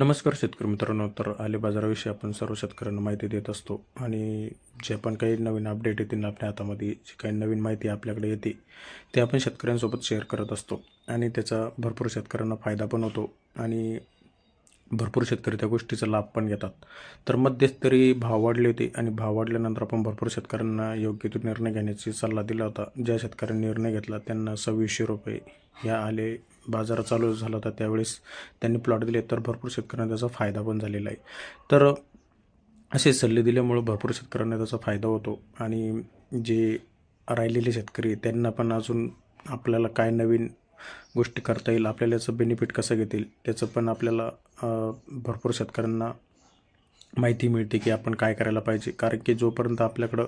नमस्कार शेतकरी मित्रांनो तर आले बाजाराविषयी आपण सर्व शेतकऱ्यांना माहिती देत असतो. आणि जे पण काही नवीन अपडेट येतील आपल्या हातामध्ये जी काही नवीन माहिती आपल्याकडे येते ते आपण शेतकऱ्यांसोबत शेअर करत असतो. आणि त्याचा भरपूर शेतकऱ्यांना फायदा पण होतो. आणि भरपूर शेतकरी त्या गोष्टीचा लाभ पण घेतात. तर मध्यस्तरी भाव वाढले होते आणि भाव वाढल्यानंतर आपण भरपूर शेतकऱ्यांना योग्य तो निर्णय घेण्याची सल्ला दिला होता. ज्या शेतकऱ्यांनी निर्णय घेतला त्यांना सव्वीसशे रुपये या आले बाजार चालू झाला होता त्यावेळेस त्यांनी प्लॉट दिले तर भरपूर शेतकऱ्यांना त्याचा फायदा पण झालेला आहे. तर असे सल्ले दिल्यामुळं भरपूर शेतकऱ्यांना त्याचा फायदा होतो आणि जे राहिलेले शेतकरी त्यांना पण अजून आपल्याला काय नवीन गोष्टी करता येईल आपल्याला याचं बेनिफिट कसं घेतील त्याचं पण आपल्याला भरपूर शेतकऱ्यांना माहिती मिळते की आपण काय करायला पाहिजे. कारण की जोपर्यंत आपल्याकडं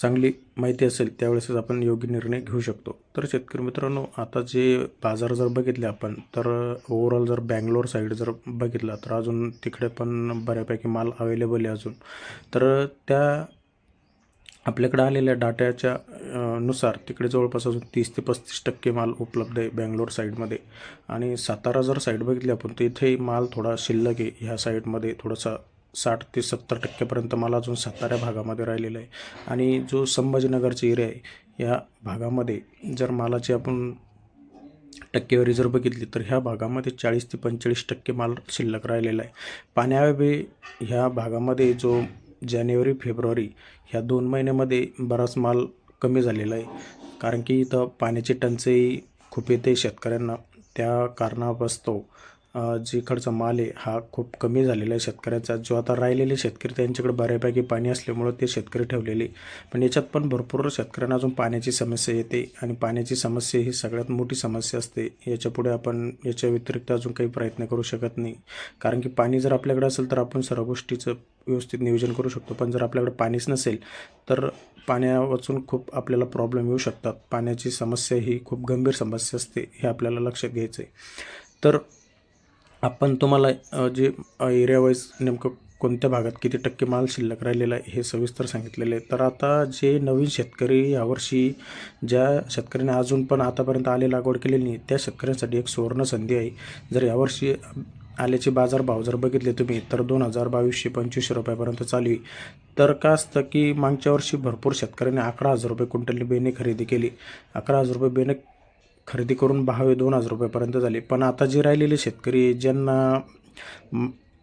चांगली माहिती असेल त्यावेळेसच आपण योग्य निर्णय घेऊ शकतो. तर शेतकरी मित्रांनो आता जे बाजार जर बघितले आपण तर ओव्हरऑल जर बँगलोर साईड जर बघितला तर अजून तिकडे पण बऱ्यापैकी माल अवेलेबल आहे अजून. तर त्या आपल्याकडे आलेल्या डाट्याच्या नुसार तिकडे जवळपास अजून तीस ते पस्तीस टक्के माल उपलब्ध आहे बँगलोर साईडमध्ये. आणि सातारा जर साईड बघितली आपण तर इथे माल थोडा शिल्लक आहे. ह्या साईडमध्ये थोडासा साठ ते सत्तर टक्केपर्यंत माल अजून सातारा भागामध्ये राहिलेला आहे. आणि जो संभाजीनगरचा एरिया आहे या भागामध्ये जर मालाची आपण टक्केवारी जर बघितली तर ह्या भागामध्ये चाळीस ते पंचेचाळीस टक्के माल शिल्लक राहिलेला आहे. पाण्यावे ह्या भागामध्ये जो जानेवारी फेब्रुवारी ह्या दोन महिन्यामध्ये बराच माल कमी झालेला आहे. कारण की इथं पाण्याची टंचाई खूप येते शेतकऱ्यांना. त्या कारणास्तव जिकडचा माल आहे हा खूप कमी झालेला आहे शेतकऱ्याचा. जो आता राहिलेले शेतकरी त्यांच्याकडे बऱ्यापैकी पाणी असल्यामुळं ते शेतकरी ठेवलेले पण याच्यात पण भरपूर शेतकऱ्यांना अजून पाण्याची समस्या येते आणि पाण्याची समस्या ही सगळ्यात मोठी समस्या असते. याच्यापुढे आपण याच्या व्यतिरिक्त अजून काही प्रयत्न करू शकत नाही. कारण की पाणी जर आपल्याकडे असेल तर आपण सर्व गोष्टीचं व्यवस्थित नियोजन करू शकतो. पण जर आपल्याकडे पाणीच नसेल तर पाण्यावाचून खूप आपल्याला प्रॉब्लेम येऊ शकतात. पाण्याची समस्या ही खूप गंभीर समस्या असते हे आपल्याला लक्षात घ्यायचं आहे तर आपण तुम्हाला जे एरिया वाईज नेमकं कोणत्या भागात किती टक्के माल शिल्लक राहिलेला आहे हे सविस्तर सांगितलेले आहे. तर आता जे नवीन शेतकरी यावर्षी ज्या शेतकऱ्यांनी अजून पण आतापर्यंत आले लागवड केलेली नाही त्या शेतकऱ्यांसाठी एक सुवर्ण संधी आहे. जर यावर्षी आल्याचे बाजारभाव जर बघितले तुम्ही तर दोन हजार बावीसशे पंचवीसशे रुपयापर्यंत चालू आहे. तर का असतं की मागच्या वर्षी भरपूर शेतकऱ्यांनी अकरा हजार रुपये क्विंटलनी बेने खरेदी केली. अकरा हजार रुपये बेने खरेदी करून भावे दोन हजार रुपयापर्यंत झाले. पण आता जे राहिलेले शेतकरी ज्यांना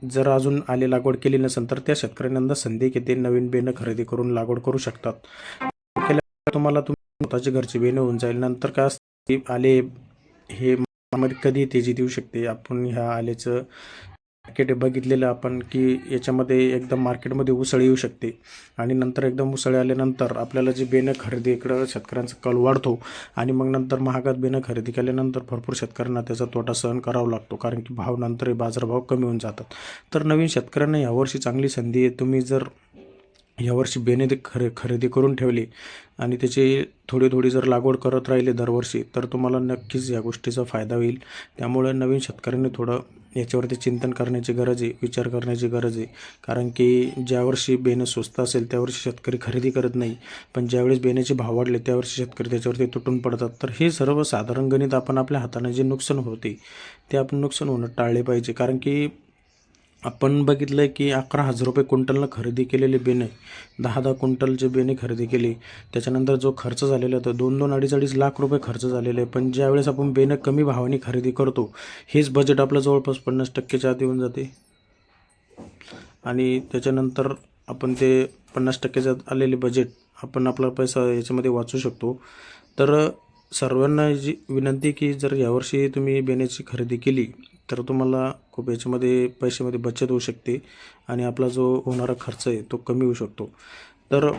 जर अजून आले लागवड केली नसेल तर त्या शेतकऱ्यांना संधी की ते नवीन बेनं खरेदी करून लागवड करू शकतात. केल्यावर तुम्हाला तुम्ही स्वतःचे घरचे बेनं होऊन जाईल. नंतर काय असते आले हे कधी तेजी देऊ शकते? आपण ह्या आलेचं मार्केट बघितलेलं आपण की याच्यामध्ये एकदम मार्केटमध्ये उसळ येऊ शकते. आणि नंतर एकदम उसळ आल्यानंतर आपल्याला जे बेनं खरेदी इकडं शेतकऱ्यांचा कल वाढतो. आणि मग नंतर महागात बेनं खरेदी केल्यानंतर भरपूर शेतकऱ्यांना त्याचा तोटा सहन करावा लागतो. कारण की भाव नंतरही बाजारभाव कमी होऊन जातात. तर नवीन शेतकऱ्यांना यावर्षी चांगली संधी आहे. तुम्ही जर यावर्षी बेने ते खरे खरेदी करून ठेवली आणि त्याची थोडी थोडी जर लागवड करत राहिले दरवर्षी तर तुम्हाला नक्कीच या गोष्टीचा फायदा होईल. त्यामुळे नवीन शेतकऱ्यांनी थोडं याच्यावरती चिंतन करण्याची गरज आहे विचार करण्याची गरज आहे. कारण की ज्यावर्षी बेनं स्वस्त असेल त्यावर्षी शेतकरी खरेदी करत नाही. पण ज्यावेळेस बेण्याचे भाव वाढले त्यावर्षी शेतकरी त्याच्यावरती तुटून पडतात. तर हे सर्व साधारण गणित आपण आपल्या हाताने जे नुकसान होते ते आपण नुकसान होणं टाळले पाहिजे. कारण की आपण बघितलं आहे की अकरा हजार रुपये क्विंटलनं खरेदी केलेले बेणे दहा दहा क्विंटलचे बेणे खरेदी केली. त्याच्यानंतर जो खर्च झालेला होता दोन दोन अडीच अडीच लाख रुपये खर्च झालेले आहे. पण ज्यावेळेस आपण बेणं कमी भावाने खरेदी करतो हेच बजेट आपलं जवळपास पन्नास टक्केच्या आत येऊन जाते. आणि त्याच्यानंतर आपण ते पन्नास टक्केच्या आत आलेले बजेट आपण आपला पैसा याच्यामध्ये वाचू शकतो. तर सर्वांना जी विनंती की जर यावर्षी तुम्ही बेण्याची खरेदी केली तर तुम्हाला खूप याच्यामध्ये पैशामध्ये बचत होऊ शकते आणि आपला जो होणारा खर्च आहे तो कमी होऊ शकतो. तर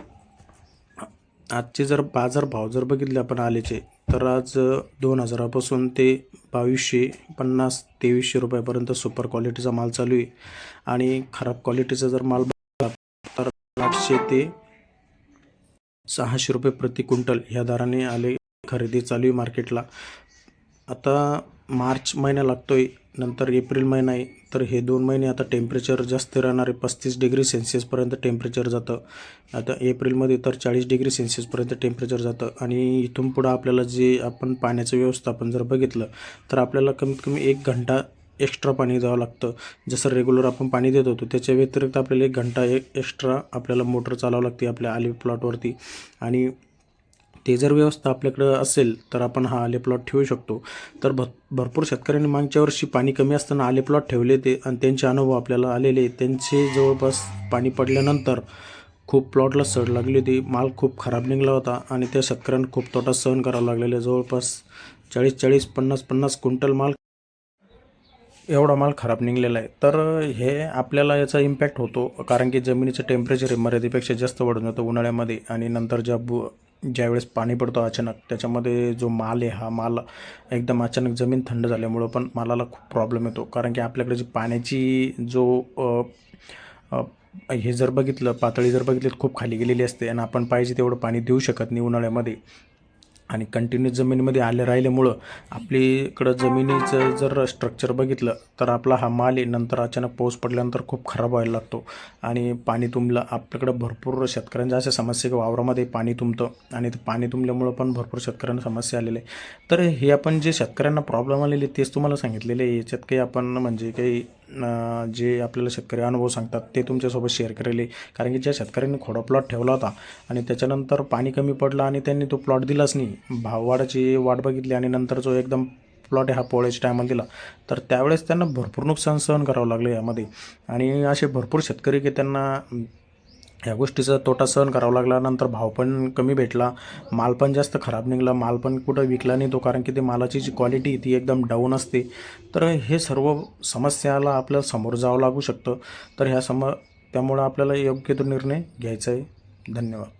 आजचे जर बाजारभाव जर बघितले आपण आलेचे तर आज दोन हजारापासून ते बावीसशे पन्नास तेवीसशे रुपयापर्यंत सुपर क्वालिटीचा माल चालू आहे. आणि खराब क्वालिटीचा जर माल तर आठशे ते सहाशे रुपये प्रति क्विंटल ह्या दराने आले खरेदी चालू आहे मार्केटला आता मार्च महिना आहे नंतर एप्रिल महिना आहे तर हे दोन महिने आता टेम्परेचर जास्त राहणार आहे पस्तीस डिग्री सेल्सिअसपर्यंत टेम्परेचर जातं. आता एप्रिलमध्ये तर चाळीस डिग्री सेल्सिअसपर्यंत टेम्परेचर जातं. आणि इथून पुढं आपल्याला जे आपण पाण्याचं व्यवस्थापन जर बघितलं तर आपल्याला कमीत कमी एक घंटा एक्स्ट्रा पाणी द्यावं लागतं. जसं रेग्युलर आपण पाणी देत होतो त्याच्या व्यतिरिक्त आपल्याला एक घंटा एक एक्स्ट्रा आपल्याला मोटर चालावं लागते आपल्या आली प्लॉटवरती. आणि ते जर व्यवस्था आपल्याकडं असेल तर आपण हा आले प्लॉट ठेवू शकतो. तर भ भरपूर शेतकऱ्यांनी मागच्या वर्षी पाणी कमी असताना आले प्लॉट ठेवले ते आणि त्यांचे अनुभव आपल्याला आलेले त्यांचे जवळपास पाणी पडल्यानंतर खूप प्लॉटला सड लागली होती माल खूप खराब निघाला होता आणि त्या शेतकऱ्यांना खूप तोटा सहन करावा लागलेला जवळपास चाळीस चाळीस पन्नास पन्नास क्विंटल माल एवढा माल खराब निघलेला आहे. तर हे आपल्याला याचा इम्पॅक्ट होतो. कारण की जमिनीचं टेम्परेचर हे मर्यादेपेक्षा जास्त वाढून जातं उन्हाळ्यामध्ये. आणि नंतर ज्या बु ज्यावेळेस पाणी पडतं अचानक त्याच्यामध्ये जो माल आहे हा माल एकदम अचानक जमीन थंड झाल्यामुळं पण मालाला खूप प्रॉब्लेम येतो. कारण की आपल्याकडे जी पाण्याची जो हे जर बघितलं पातळी जर बघितली तर खूप खाली गेलेली असते. आणि आपण पाहिजे तेवढं पाणी देऊ शकत नाही उन्हाळ्यामध्ये. आणि कंटिन्यू जमिनीमध्ये आले राहिल्यामुळं आपलीकडं जमिनीचं जर स्ट्रक्चर बघितलं तर आपला हा माल आहे नंतर अचानक पाऊस पडल्यानंतर खूप खराब व्हायला लागतो. आणि पाणी तुंबलं आपल्याकडं भरपूर शेतकऱ्यांच्या अशा समस्या की वावरामध्ये पाणी तुंबतं आणि ते पाणी तुंबल्यामुळं पण भरपूर शेतकऱ्यांना समस्या आलेल्या आहे. तर हे आपण जे शेतकऱ्यांना प्रॉब्लेम आलेले तेच तुम्हाला सांगितलेले आहे. याच्यात काही आपण म्हणजे काही जे आपल्याला शेतकरी अनुभव सांगतात ते तुमच्यासोबत शेअर करेल. कारण की ज्या शेतकऱ्यांनी खोडा प्लॉट ठेवला होता आणि त्याच्यानंतर पाणी कमी पडलं आणि त्यांनी तो प्लॉट दिलाच नाही. भाववाढाची वाट बघितली आणि नंतर जो एकदम प्लॉट हा पोळ्याच्या टायमाला दिला. तर त्यावेळेस त्यांना भरपूर नुकसान सहन करावं लागलं यामध्ये. आणि असे भरपूर शेतकरी की त्यांना ह्या या गोष्टीचा तोटा सहन करावा लागला नंतर भाव पण कमी भेटला माल पण जास्त खराब निघाला माल पण कुठं विकला नाही तो कारण की ते मालाची जी क्वालिटी ती एकदम डाऊन असते. तर हे सर्व समस्याला आपल्याला समोर जावं लागू शकतं. तर ह्या सम त्यामुळं आपल्याला योग्य तो निर्णय घ्यायचा आहे. धन्यवाद.